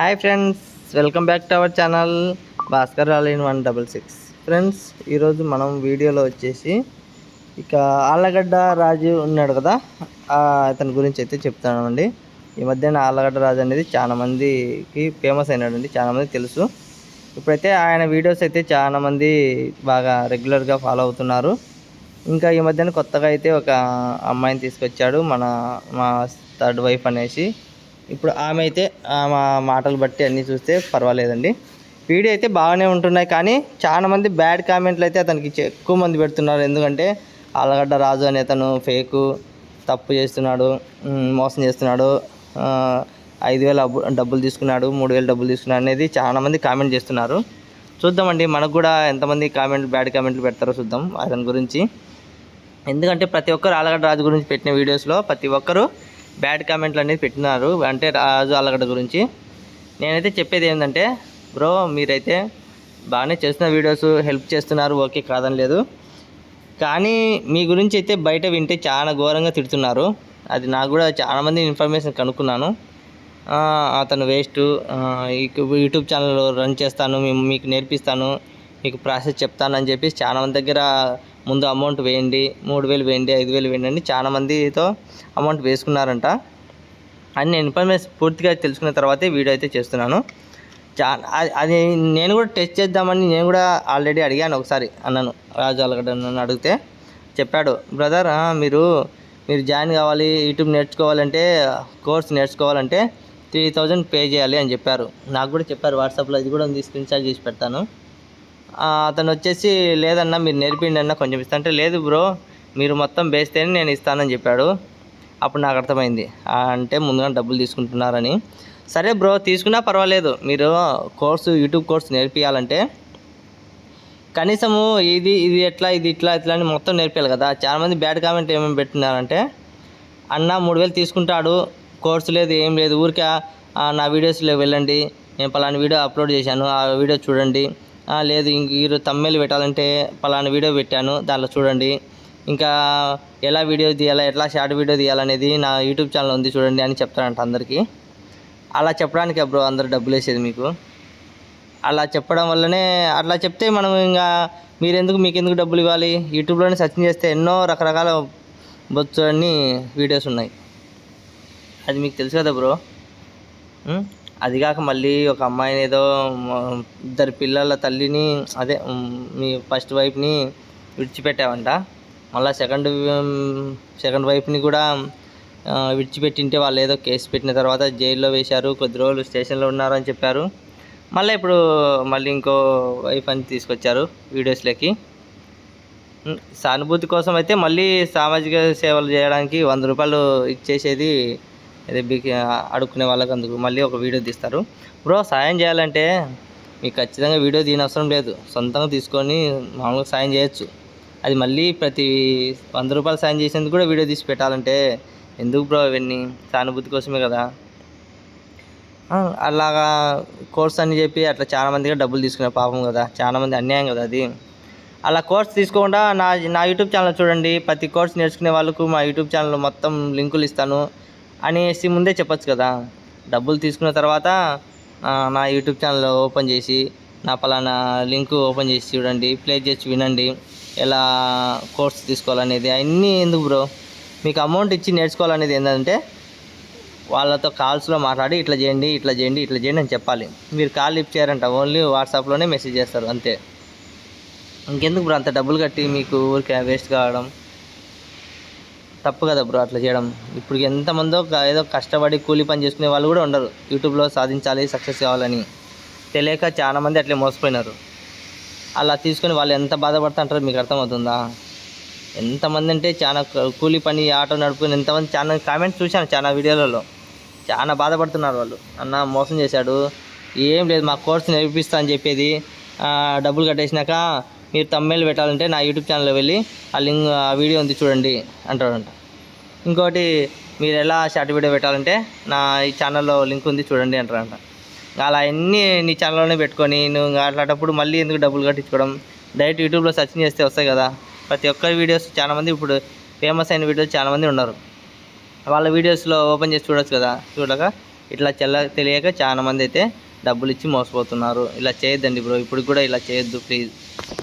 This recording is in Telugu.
Hi friends welcome back to our channel Bhaskar all one double six. Friends ఈరోజు మనం వీడియోలో వచ్చేసి ఇక ఆళ్ళగడ్డ రాజు ఉన్నాడు కదా అతని గురించి అయితే చెప్తానండి ఈ మధ్యన ఆళ్ళగడ్డ రాజు అనేది చాలామందికి ఫేమస్ అయినాడండి చాలామంది తెలుసు. ఇప్పుడైతే ఆయన వీడియోస్ అయితే చాలామంది బాగా రెగ్యులర్గా ఫాలో అవుతున్నారు. ఇంకా ఈ మధ్యన కొత్తగా అయితే ఒక అమ్మాయిని తీసుకొచ్చాడు మన మా థర్డ్ వైఫ్ అనేసి. ఇప్పుడు ఆమె అయితే ఆమె మాటలు బట్టి అన్నీ చూస్తే పర్వాలేదండి. వీడియో అయితే బాగానే ఉంటున్నాయి కానీ చాలా మంది బ్యాడ్ కామెంట్లు అయితే అతనికి ఎక్కువ మంది పెడుతున్నారు. ఎందుకంటే ఆలగడ్డ రాజు అనే అతను ఫేకు తప్పు చేస్తున్నాడు మోసం చేస్తున్నాడు ఐదు వేల డబ్బులు తీసుకున్నాడు మూడు వేలు డబ్బులు తీసుకున్నాడు అనేది చాలా మంది కామెంట్ చేస్తున్నారు. చూద్దామండి మనకు కూడా ఎంతమంది కామెంట్ బ్యాడ్ కామెంట్లు పెడతారో చూద్దాం అతని గురించి. ఎందుకంటే ప్రతి ఒక్కరు ఆలగడ్డ రాజు గురించి పెట్టిన వీడియోస్లో ప్రతి ఒక్కరు బ్యాడ్ కామెంట్లు అనేది పెట్టినారు. అంటే రాజు అల్లగడ్డ గురించి. నేనైతే చెప్పేది ఏంటంటే బ్రో మీరైతే బాగానే చేస్తున్న వీడియోస్ హెల్ప్ చేస్తున్నారు. ఓకే కాదని లేదు. కానీ మీ గురించి అయితే బయట వింటే చాలా ఘోరంగా తిడుతున్నారు. అది నాకు కూడా చాలామంది ఇన్ఫర్మేషన్ కనుక్కున్నాను. అతను వేస్ట్. యూట్యూబ్ ఛానల్ రన్ చేస్తాను. మేము మీకు నేర్పిస్తాను. మీకు ప్రాసెస్ చెప్తాను అని చెప్పి చాలా మంది దగ్గర ముందు అమౌంట్ వేయండి మూడు వేలు వేయండి ఐదు వేలు వేయండి అని చాలామందితో అమౌంట్ వేసుకున్నారంట. అని నేను ఇన్ఫర్మేషన్ పూర్తిగా తెలుసుకున్న తర్వాతే వీడియో అయితే చేస్తున్నాను. చా అది- అది నేను కూడా టెస్ట్ చేద్దామని నేను కూడా ఆల్రెడీ అడిగాను ఒకసారి అన్నాను రాజు అలగడ్డ నన్ను అడిగితే. చెప్పాడు బ్రదర్ మీరు మీరు జాయిన్ కావాలి యూట్యూబ్ నేర్చుకోవాలంటే కోర్స్ నేర్చుకోవాలంటే త్రీ థౌజండ్ పే చేయాలి అని చెప్పారు. నాకు కూడా చెప్పారు వాట్సాప్లో ఇది కూడా ఉంది స్క్రీన్ షాట్ చేసి పెడతాను. అతను వచ్చేసి లేదన్నా మీరు నేర్పిండి అన్న కొంచెం ఇస్తా. అంటే లేదు బ్రో మీరు మొత్తం వేస్తేనే నేను ఇస్తానని చెప్పాడు. అప్పుడు నాకు అర్థమైంది. అంటే ముందుగా డబ్బులు తీసుకుంటున్నారని. సరే బ్రో తీసుకున్నా పర్వాలేదు. మీరు కోర్సు యూట్యూబ్ కోర్స్ నేర్పియాలంటే కనీసము ఇది ఇది ఎట్లా ఇది ఇట్లా ఇట్లా అని మొత్తం నేర్పించాలి కదా. చాలామంది బ్యాడ్ కామెంట్ ఏమేమి పెట్టినారంటే అన్న మూడు వేలు తీసుకుంటాడు. కోర్సు లేదు ఏం లేదు. ఊరికే నా వీడియోస్లో వెళ్ళండి. నేను పలానా వీడియో అప్లోడ్ చేశాను. ఆ వీడియో చూడండి. లేదు ఇంక తమ్మేలు పెట్టాలంటే పలానా వీడియో పెట్టాను దాంట్లో చూడండి. ఇంకా ఎలా వీడియో తీయాలా ఎట్లా షార్ట్ వీడియో తీయాలనేది నా యూట్యూబ్ ఛానల్ ఉంది చూడండి అని చెప్తారంట అందరికీ. అలా చెప్పడానికి బ్రో అందరు డబ్బులు వేసేది మీకు. అలా చెప్పడం వల్లనే అట్లా చెప్తే మనం ఇంకా మీరెందుకు మీకెందుకు మీకు ఎందుకు డబ్బులు ఇవ్వాలి? యూట్యూబ్లోనే సెర్చ్ చేస్తే ఎన్నో రకరకాల బొచ్చు అన్ని వీడియోస్ ఉన్నాయి. అది మీకు తెలుసు కదా బ్రో? అదిగాక అది కాక మళ్ళీ ఒక అమ్మాయిని ఏదో ఇద్దరు పిల్లల తల్లిని అదే మీ ఫస్ట్ వైఫ్ని విడిచిపెట్టావంట. మళ్ళీ సెకండ్ సెకండ్ వైఫ్ని కూడా విడిచిపెట్టింటే వాళ్ళు ఏదో కేసు పెట్టిన తర్వాత జైల్లో వేశారు కొద్ది రోజులు స్టేషన్లో ఉన్నారు అని చెప్పారు. మళ్ళీ ఇప్పుడు మళ్ళీ ఇంకో వైఫ్ అని తీసుకొచ్చారు వీడియోస్లోకి. సానుభూతి కోసం అయితే మళ్ళీ సామాజిక సేవలు చేయడానికి వంద రూపాయలు ఇచ్చేసేది అదే అడుక్కునే వాళ్ళకి అందుకు మళ్ళీ ఒక వీడియో తీస్తారు. బ్రో సాయం చేయాలంటే మీకు ఖచ్చితంగా వీడియో తీయనవసరం లేదు. సొంతంగా తీసుకొని మామూలుగా సాయం చేయొచ్చు. అది మళ్ళీ ప్రతి వంద రూపాయలు సాయం చేసేందుకు కూడా వీడియో తీసి పెట్టాలంటే ఎందుకు బ్రో ఇవన్నీ? సానుభూతి కోసమే కదా. అలాగా కోర్స్ అని చెప్పి అట్లా చాలా మందిగా డబ్బులు తీసుకునే పాపం కదా. చాలా మంది అన్యాయం కదా అది. అలా కోర్స్ తీసుకోకుండా నా నా యూట్యూబ్ ఛానల్ చూడండి. ప్రతి కోర్స్ నేర్చుకునే వాళ్ళకు మా యూట్యూబ్ ఛానల్ మొత్తం లింకులు ఇస్తాను. అనేసి ముందే చెప్పొచ్చు కదా. డబ్బులు తీసుకున్న తర్వాత నా యూట్యూబ్ ఛానల్ ఓపెన్ చేసి నా పలానా లింక్ ఓపెన్ చేసి చూడండి ప్లే చేసి వినండి ఎలా కోర్స్ తీసుకోవాలనేది అన్నీ ఎందుకు బ్రో? మీకు అమౌంట్ ఇచ్చి నేర్చుకోవాలనేది ఏంటంటే వాళ్ళతో కాల్స్లో మాట్లాడి ఇట్లా చేయండి ఇట్లా చేయండి ఇట్లా చేయండి అని చెప్పాలి. మీరు కాల్ లిఫ్ట్ చేయారంట ఓన్లీ వాట్సాప్లోనే మెసేజ్ చేస్తారు అంతే. ఇంకెందుకు బ్రో అంత డబ్బులు కట్టి మీకు ఊరికే వేస్ట్ కావడం? తప్పు కదా బ్రో అట్లా చేయడం. ఇప్పుడు ఎంతమందో ఏదో కష్టపడి కూలి పని చేసుకునే వాళ్ళు కూడా ఉండరు. యూట్యూబ్లో సాధించాలి సక్సెస్ కావాలని. తెలియక చాలామంది అట్లే మోసపోయినారు. అలా తీసుకొని వాళ్ళు ఎంత బాధపడుతుంటారో మీకు అర్థమవుతుందా? ఎంతమంది అంటే చాలా కూలి పని ఆటో నడుపుకుని ఎంతమంది చాలా కామెంట్స్ చూశాను చాలా వీడియోలలో. చాలా బాధపడుతున్నారు వాళ్ళు. అన్న మోసం చేశాడు. ఏం లేదు మా కోర్స్ నేర్పిస్తా అని చెప్పేది. డబ్బులు కట్టేసినాక మీరు తమ్మేలు పెట్టాలంటే నా యూట్యూబ్ ఛానల్లో వెళ్ళి ఆ లింక్ ఆ వీడియో ఉంది చూడండి అంటాడంట. ఇంకోటి మీరు ఎలా షార్ట్ వీడియో పెట్టాలంటే నా ఈ ఛానల్లో లింక్ ఉంది చూడండి అంటారంట అలా అన్నీ నీ ఛానల్లోనే పెట్టుకొని నువ్వు అట్లాంటప్పుడు మళ్ళీ ఎందుకు డబ్బులు కట్టించుకోవడం? డైరెక్ట్ యూట్యూబ్లో సర్చ్ చేస్తే వస్తాయి కదా. ప్రతి ఒక్క వీడియోస్ చాలామంది ఇప్పుడు ఫేమస్ అయిన వీడియోస్ చాలామంది ఉన్నారు. వాళ్ళ వీడియోస్లో ఓపెన్ చేసి చూడొచ్చు కదా. చూడక ఇట్లా చెల్ల తెలియక చాలామంది అయితే డబ్బులు ఇచ్చి మోసపోతున్నారు. ఇలా చేయొద్దండి బ్రో. ఇప్పుడు కూడా ఇలా చేయొద్దు ప్లీజ్